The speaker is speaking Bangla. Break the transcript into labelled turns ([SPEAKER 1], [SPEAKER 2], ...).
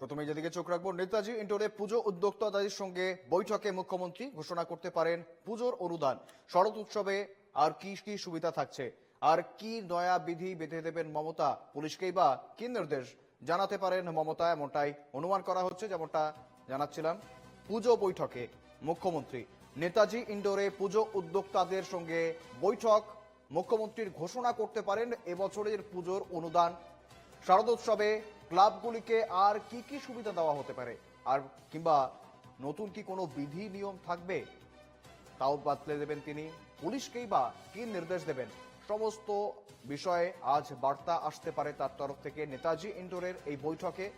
[SPEAKER 1] প্রথমে যেদিকে চোখ রাখব, নেতাজি ইন্ডোরে পুজো উদ্যোক্তাদের সঙ্গে বৈঠকে মুখ্যমন্ত্রী ঘোষণা করতে পারেন পুজোর অনুদান। শরৎ উৎসবে আর কি কি সুবিধা থাকছে? আর কি নয়া বিধি বেঁধে দেবেন মমতা? পুলিশকেই বা কি নির্দেশ জানাতে পারেন মমতা? এমনটাই অনুমান করা হচ্ছে, যেমনটা জানাচ্ছিলাম পুজো বৈঠকে মুখ্যমন্ত্রী। নেতাজি ইন্ডোরে পুজো উদ্যোক্তাদের সঙ্গে বৈঠক মুখ্যমন্ত্রীর ঘোষণা করতে পারেন এবছরের পুজোর অনুদান। শারদোৎসবে ক্লাবগুলিকে আর কি কি সুবিধা দেওয়া হতে পারে? আর কিংবা নতুন কি কোনো বিধি, নিয়ম থাকবে? তাও বাতলে দেবেন তিনি। পুলিশকেই বা কি নির্দেশ দেবেন? সমস্ত বিষয়ে আজ বার্তা আসতে পারে তার তরফ থেকে নেতাজি ইন্ডোরের এই বৈঠকে।